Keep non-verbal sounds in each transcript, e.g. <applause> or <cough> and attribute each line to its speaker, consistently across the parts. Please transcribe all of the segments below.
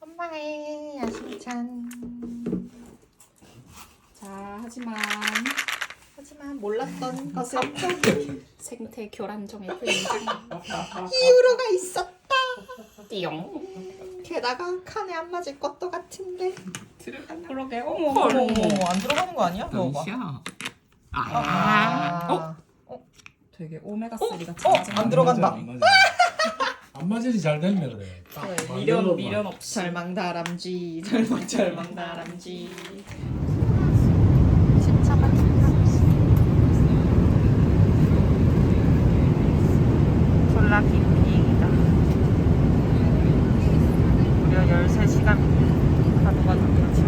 Speaker 1: 엄마의 야심찬.
Speaker 2: 자, 하지만
Speaker 1: 하지만 몰랐던 것은 <laughs>
Speaker 2: 생태 교란종의 등장.
Speaker 1: 이유로가 있었다.
Speaker 2: 띠용.
Speaker 1: 게다가 칸에 안 맞을 것도 같은데.
Speaker 2: 그러게. 어머
Speaker 1: 어머. 안 들어가는 거 아니야? 먹어봐.
Speaker 2: 아,
Speaker 1: 아,
Speaker 2: 어? 되게 오메가 3 같은
Speaker 1: 어? 안 들어간다.
Speaker 3: 안 맞으지 잘 됐네 그래. 딱
Speaker 2: 네,
Speaker 3: 만들어봐.
Speaker 2: 미련 미련 없이.
Speaker 1: 절망다람쥐.
Speaker 2: 절망 절망다람쥐.
Speaker 1: 침착한 졸라 긴 비행이다. 무려 13시간 가도가 되겠지.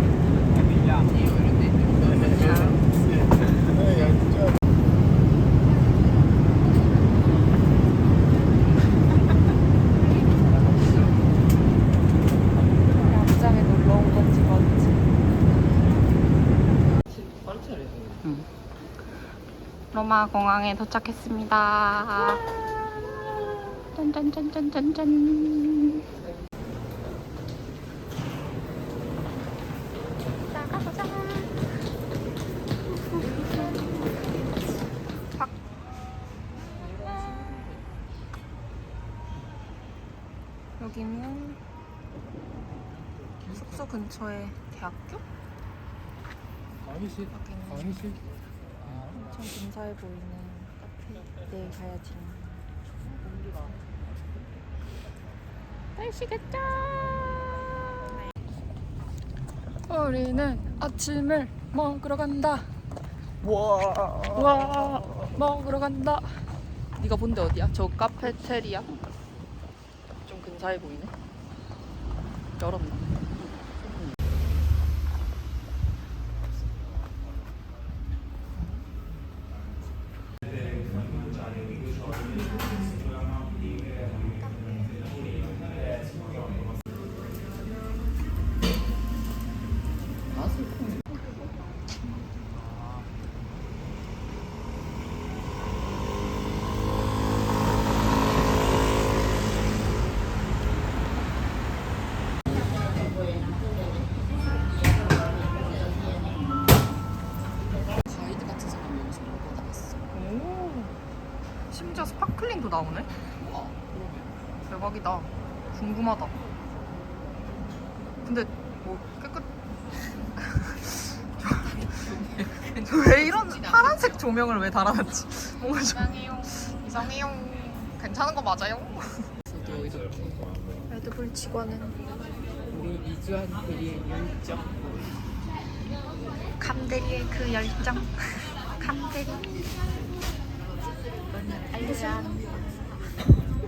Speaker 1: 야구장에 놀러 온 건지 뭔지. 로마 공항에 도착했습니다. 짠짠짠짠짠짠. 나가보자. 여기는 숙소 근처에 대학교?
Speaker 3: 강의실 강의실.
Speaker 1: 엄청 근사해 보이는 카페 내일 가야지. 날씨겠죠? 우리는 아침을 먹으러 간다. 와, 와 먹으러 간다. 네가 본데 어디야? 저 카페테리아 좀 근사해 보이네. 열었나?
Speaker 2: 가이드 같은 사람이 여기서 먹고 나왔어.
Speaker 1: 오 심지어 스파클링도 나오네. 대박이다. 궁금하다. 근데 뭐 깨끗. <laughs> 왜 이런 파란색 조명을 왜 달아놨지? 뭔가 좀 이상해요. 이상해요. 괜찮은 거 맞아요?
Speaker 2: 저도 이렇게
Speaker 1: 레드불 직원은
Speaker 2: 우리 이주한 그리의 열정.
Speaker 1: 감대리의 그 열정. <laughs> 감대리. 알려줘.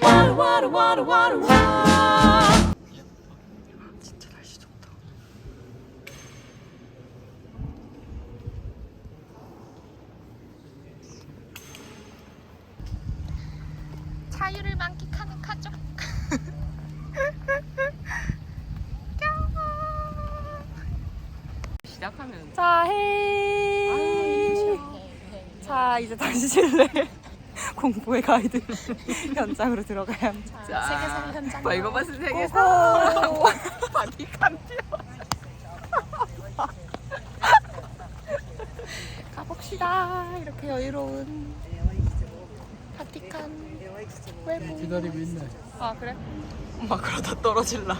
Speaker 4: Wa- wa- wa- wa- wa-
Speaker 1: 진짜 날씨 좋다. 자유를 만끽하는 가족.
Speaker 2: 시작하면
Speaker 1: 자, 헤이. 자, 이제 다시 실내 <laughs> 공부의 가이드 <laughs> 현장으로 들어가야 합니다.
Speaker 2: 세계사 현장. 벌거벗은! 세계사. 바티칸
Speaker 1: 가봅시다. 이렇게 여유로운 바티칸 외부.
Speaker 3: 기다리고 있네.
Speaker 1: 아 그래? 엄마 그러다 떨어질라.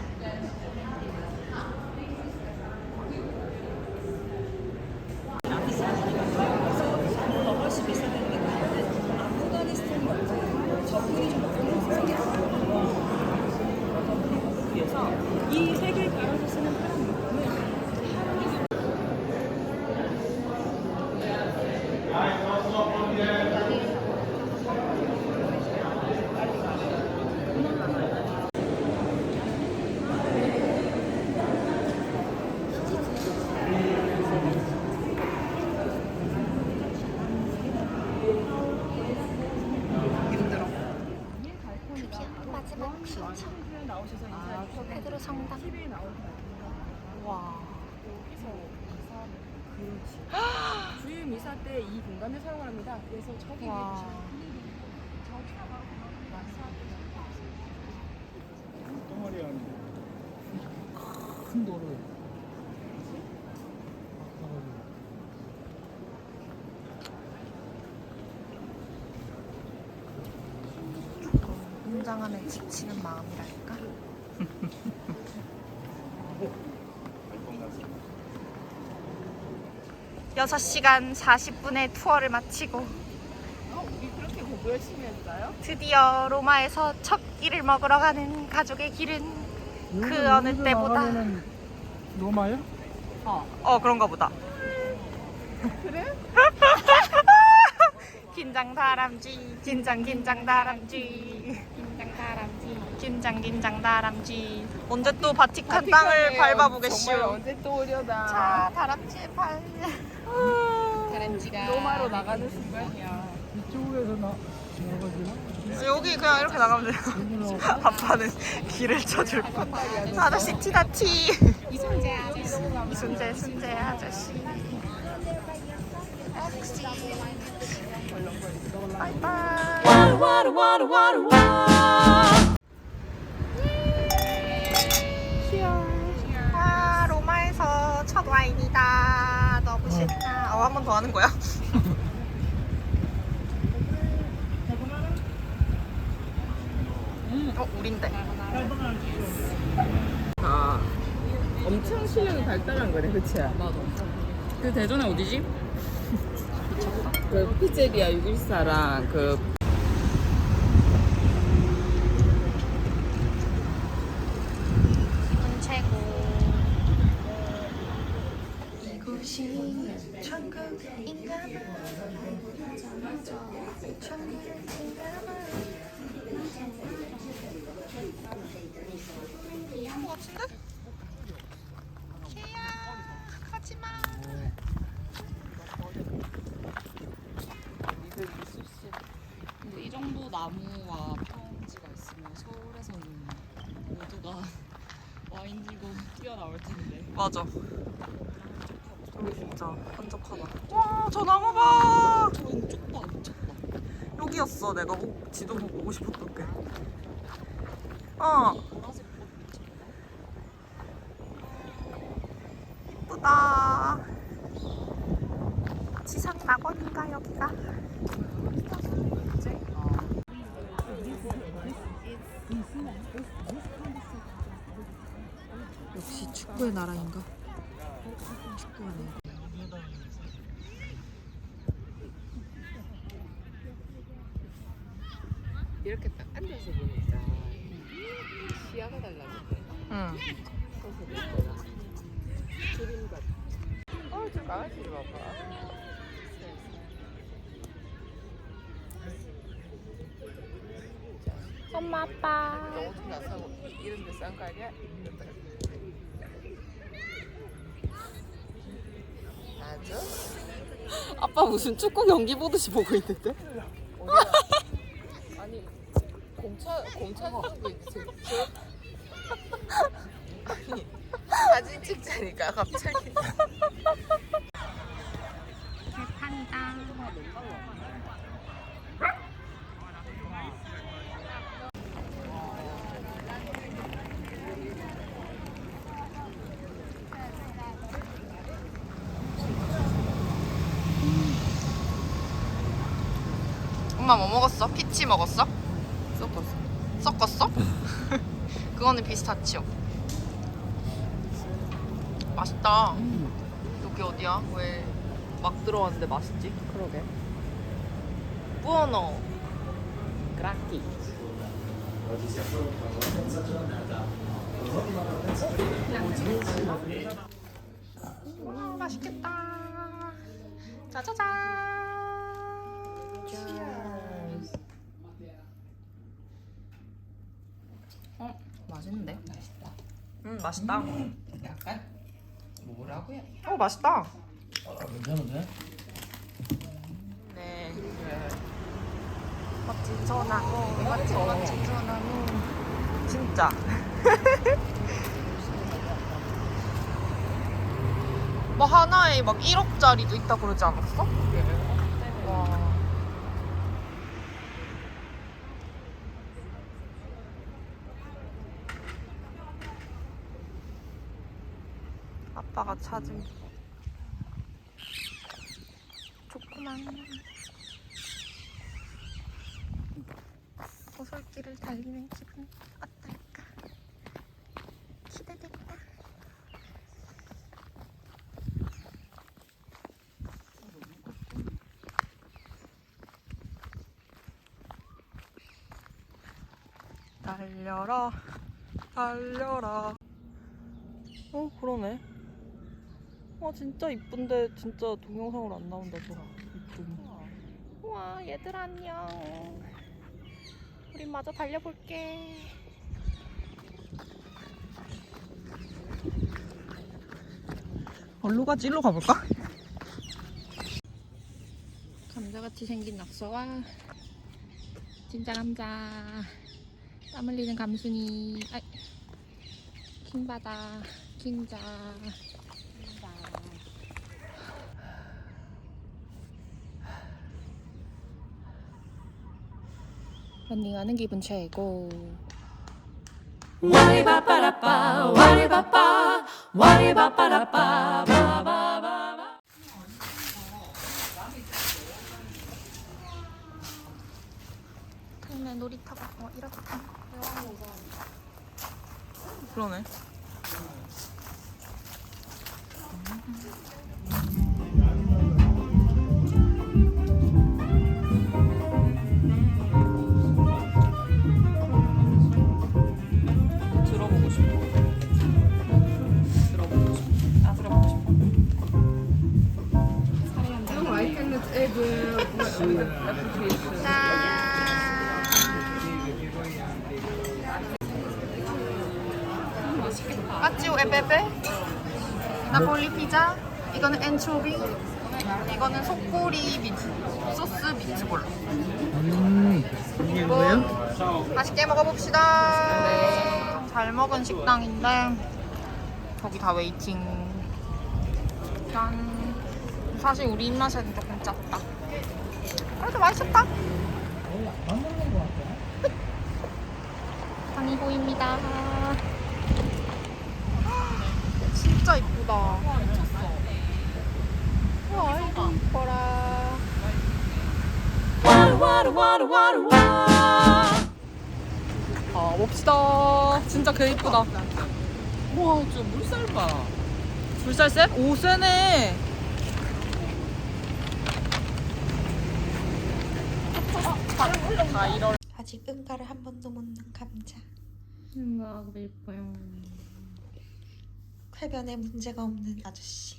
Speaker 5: 이 색을 갈아서 쓰는 파란 물감을
Speaker 2: 그렇지. 주일 미사 때 이 공간을 사용합니다. 그래서 저기
Speaker 1: 와.
Speaker 2: 바로
Speaker 3: 덩어리 아니고 큰 돌을
Speaker 1: 운장하면 지치는 마음이랄까? <laughs> 여섯 시간 40분의 투어를 마치고
Speaker 2: 어, 우리 그렇게 공부 열심히 했어요?
Speaker 1: 드디어 로마에서 첫 끼를 먹으러 가는 가족의 길은 그 어느 때보다
Speaker 3: 로마요?
Speaker 1: 어 그런가 보다
Speaker 2: 그래? <laughs>
Speaker 1: 긴장 다람쥐 긴장 긴장 다람쥐 긴장 다람쥐 긴장 긴장 다람쥐 언제 또 바티칸 땅을
Speaker 2: 정말
Speaker 1: 밟아보겠슈
Speaker 2: 언제 또 오려다.
Speaker 1: 자 다람쥐의 팔
Speaker 2: 로마로 나가는 순간이야.
Speaker 3: 이쪽에서 나 나가지나?
Speaker 1: 여기 그냥 이렇게 나가면 돼요 <laughs> 아빠는 길을 쳐줄 뿐 아저씨 티다 티
Speaker 2: 이순재 아저씨.
Speaker 1: 순재 순재 아저씨 바이바이
Speaker 4: Water, water, water, water, water.
Speaker 1: 와 로마에서 첫 와인이다 어, 한번 더 하는 거야? 어 우린데
Speaker 2: 아, 엄청 실력이 발달한 거네, 그치? 맞아. 그 대전에 어디지? 그 피제리아 614랑 그
Speaker 1: 기분 최고 이곳이 천국인가 봐 천국인가 봐 이런 거 같은데? 개야 가지마
Speaker 2: 근데 이 정도 나무와 평지가 있으면 서울에서는 모두가 와인지고 뛰어나올 텐데.
Speaker 1: 맞아. 여기 진짜 한적하다. 와 저 나무 봐!
Speaker 2: 저 왼쪽 봐, 미쳤다.
Speaker 1: 여기였어. 내가 오- 지도 보고 오고 싶었던 게. 어,
Speaker 2: 보라색 꽃 미쳤다.
Speaker 1: 이쁘다. 지상 낙원인가 여기가? 역시 축구의 나라인가? 축구가 네.
Speaker 2: 이렇게 딱 앉아서 보니까 시야가 달라졌네.
Speaker 1: 응.
Speaker 2: 서서. 그림 같아. 어, 저 강아지 봐봐.
Speaker 1: 엄마 아빠.
Speaker 2: 너 옷좀 나사고 이런 데 싼 거 아니야? 아주?
Speaker 1: 아빠 무슨 축구 경기 보듯이 보고 있는데?
Speaker 2: 공차 공차 주고 있지. 아니 사진 찍자니까 갑자기.
Speaker 1: 엄마 뭐 먹었어? 피치 먹었어?
Speaker 2: 섞었어? <laughs>
Speaker 1: 그거는 피스타치오. 맛있다. 여기 어디야? 왜 막 들어왔는데 맛있지?
Speaker 2: 그러게.
Speaker 1: 부어노.
Speaker 2: 그라키.
Speaker 1: 와 맛있겠다. 짜자잔. 맛있는데?
Speaker 2: 맛있다.
Speaker 1: 음 맛있다.
Speaker 2: 약간 뭐라고요?
Speaker 1: 어 맛있다.
Speaker 3: 괜찮은데?
Speaker 1: 네. 멋진 소나무, 멋진 멋진 소나무. 진짜. <laughs> 뭐 하나에 막 1억짜리도 있다 그러지 않았어? 와. 아빠가 찾은 조그만 오솔길을 달리는 기분 어떨까? 기대된다. 달려라, 달려라. 어, 그러네. 와, 진짜 이쁜데 진짜 동영상으로 안 나온다, 저거. 이쁨. 우와, 얘들 안녕. 우리 마저 달려볼게. 어디로 가지? 일로 가볼까? 감자같이 생긴 낙서와 진짜 감자 땀 흘리는 감순이 아이, 킹바다 킹자 런닝하는 기분 최고.
Speaker 4: 와리바빠라빠 와리바빠 와리바빠라빠 바바바바.
Speaker 1: 동네 놀이터가 어 이렇게. 그러네. 들 나폴리 피자 이거는 엔초비 이거는 속꼬리 미트 소스 미트볼
Speaker 3: 이게
Speaker 1: 뭐, 맛있게 먹어봅시다. 잘 먹은 식당인데 거기 다 웨이팅. 짠. 사실 우리 입맛에는 조금 짰다. 그래도 맛있었다. 방이 보입니다. 진짜 이쁘다. 와 미쳤어. 와 아이고 이뻐라. 아 봅시다. 진짜 개 이쁘다.
Speaker 2: 와, 저 물살 봐.
Speaker 1: 불살 셋? 오 세네. 다 이럴.
Speaker 5: 아직 응가를 한 번도 못 넣은 감자.
Speaker 1: 뭔가 예뻐요.
Speaker 5: 쾌변에 문제가 없는 아저씨.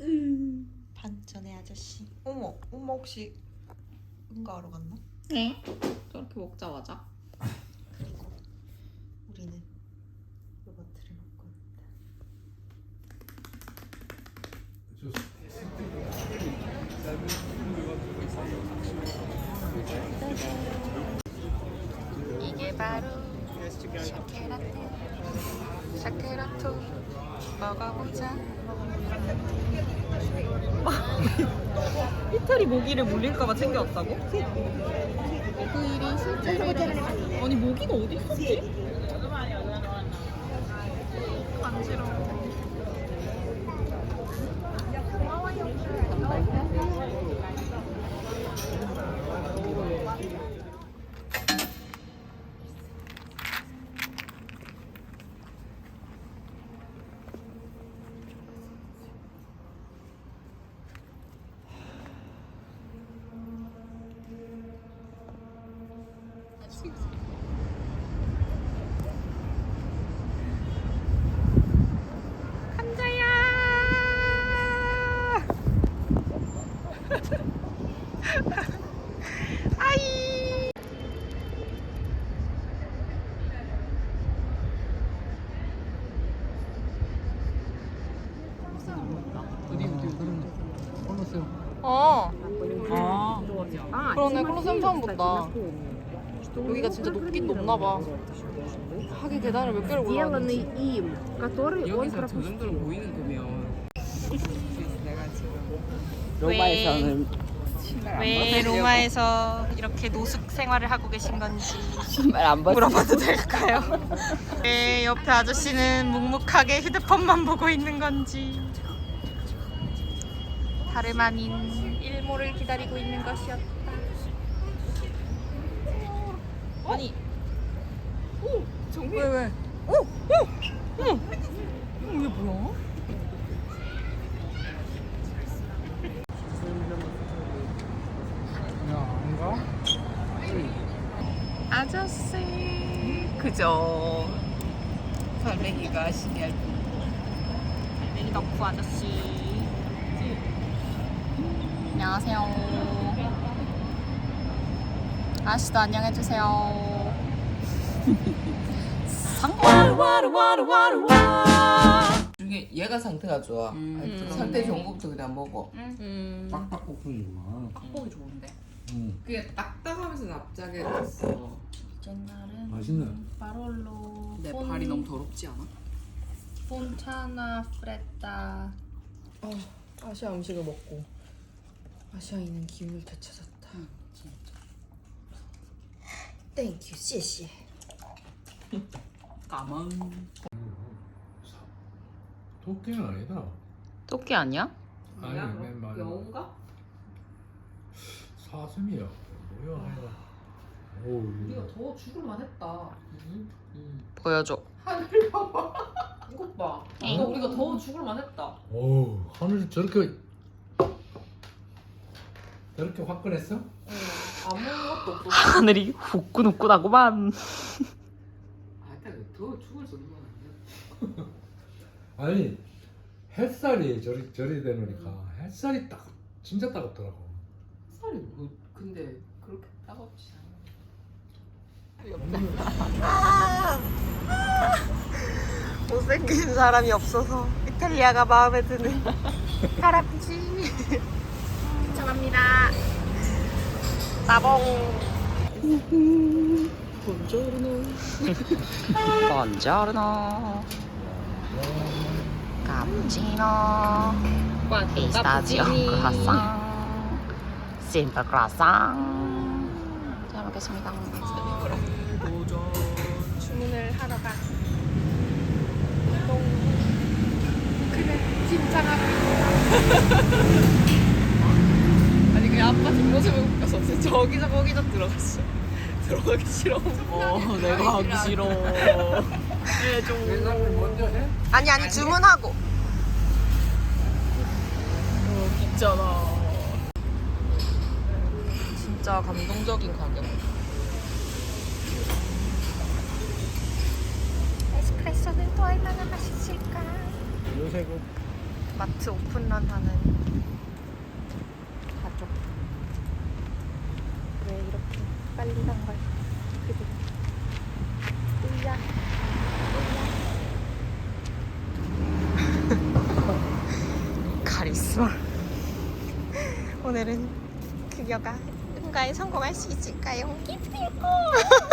Speaker 5: 음. 반전의 아저씨. 어머, 엄마 혹시 응가하러 갔나?
Speaker 1: 네. 저렇게 먹자마자.
Speaker 5: 그리고 우리는 요거트를 먹고 있다.
Speaker 1: 이게 바로 샤케라토. 샤케라토 먹어보자. <laughs> 이태리 모기를 물릴까봐 챙겨왔다고? 그 일이 실제로 아니 모기가 어디 있었지? 간지러워. 감자야. 아이.
Speaker 3: 어디 어디 그런 거. 콜로세움.
Speaker 1: 어.
Speaker 2: 아.
Speaker 1: 그러네. 콜로세움 처음 본다. 여기가 진짜 높긴 높나 봐. 하긴 계단을 몇 개를 올라왔는지.
Speaker 2: 여기서 저 정도로 보이는 거면 로마에서는 신발 안
Speaker 1: 왜
Speaker 2: 벗으려고
Speaker 1: 로마에서 이렇게 노숙 생활을 하고 계신 건지
Speaker 2: 신발 안
Speaker 1: 물어봐도 될까요? 왜 <laughs> 옆에 아저씨는 묵묵하게 휴대폰만 보고 있는 건지 다름 아닌 일모를 기다리고 있는 것이었다. 아니, 오, 정말 왜 왜? 오, 오, 오, 이게 뭐야? 아저씨.
Speaker 2: 그죠 설레기가 신기할
Speaker 1: 갈매기 덕후 아저씨. 안녕하세요. 아저씨도 안녕해주세요. <laughs>
Speaker 2: 중에 얘가 상태가 좋아. 하여튼 상태 좋은 것부터 그냥 먹어.
Speaker 3: 빡빡 볶음이구나.
Speaker 2: 닭고기 좋은데?
Speaker 3: 응.
Speaker 2: 그게 딱딱하면서 납작해 졌어
Speaker 1: 옛날은
Speaker 3: 맛있네.
Speaker 1: 바롤로
Speaker 2: 내 발이 너무 더럽지 않아?
Speaker 1: 폰차나 프레타.
Speaker 2: 어, 아시아 음식을 먹고 아시아인은 기운을 되찾았다 땡큐 谢谢 까만
Speaker 3: 토끼는 아니다.
Speaker 1: 토끼 아니야?
Speaker 3: 아니, 맨 말.
Speaker 2: 여우가?
Speaker 3: 사슴이야. 뭐야? 오,
Speaker 2: 우리가 더 죽을만 했다
Speaker 1: 보여줘
Speaker 2: 이것 봐. 이거 우리가 더 죽을만 했다
Speaker 3: 오, 하늘 저렇게 저렇게 화끈했어?
Speaker 2: 아무것도 없었어
Speaker 1: 하늘이 후끈후끈하구만.
Speaker 2: 아더 죽을 정도는 아니야. <laughs>
Speaker 3: 아니 햇살이 저리 저리 되니까 햇살이 딱 진짜 따갑더라고.
Speaker 2: 살이 뭐 근데 그렇게 따갑지 않아. <laughs>
Speaker 1: 못생긴 사람이 없어서 이탈리아가 마음에 드는 <laughs> 할아버지. 추천합니다 따봉. 본조르노. 본조르노. 카푸치노 피스타치오 크라상. 심플 크라상. 잘 먹겠습니다. 주문을 하러 가. 그래
Speaker 2: 아니 그냥 뒷모습을 웃겨서 진짜 저기서 거기서 들어갔어. <laughs> 들어가기 싫어. 어 내가 하기 싫어 해줘
Speaker 3: 회장님 먼저 해.
Speaker 1: 아니 아니 주문하고.
Speaker 2: 있잖아.
Speaker 1: 진짜 감동적인 가격. 에스프레소는 또 얼마나 맛있을까?
Speaker 3: 요새 그
Speaker 1: 마트 오픈런 하는 가족. 왜 빨리 간걸. 그들 으야. 으야. 카리스마. 오늘은 그녀가 응가에 성공할 수 있을까요? 기필코 <laughs>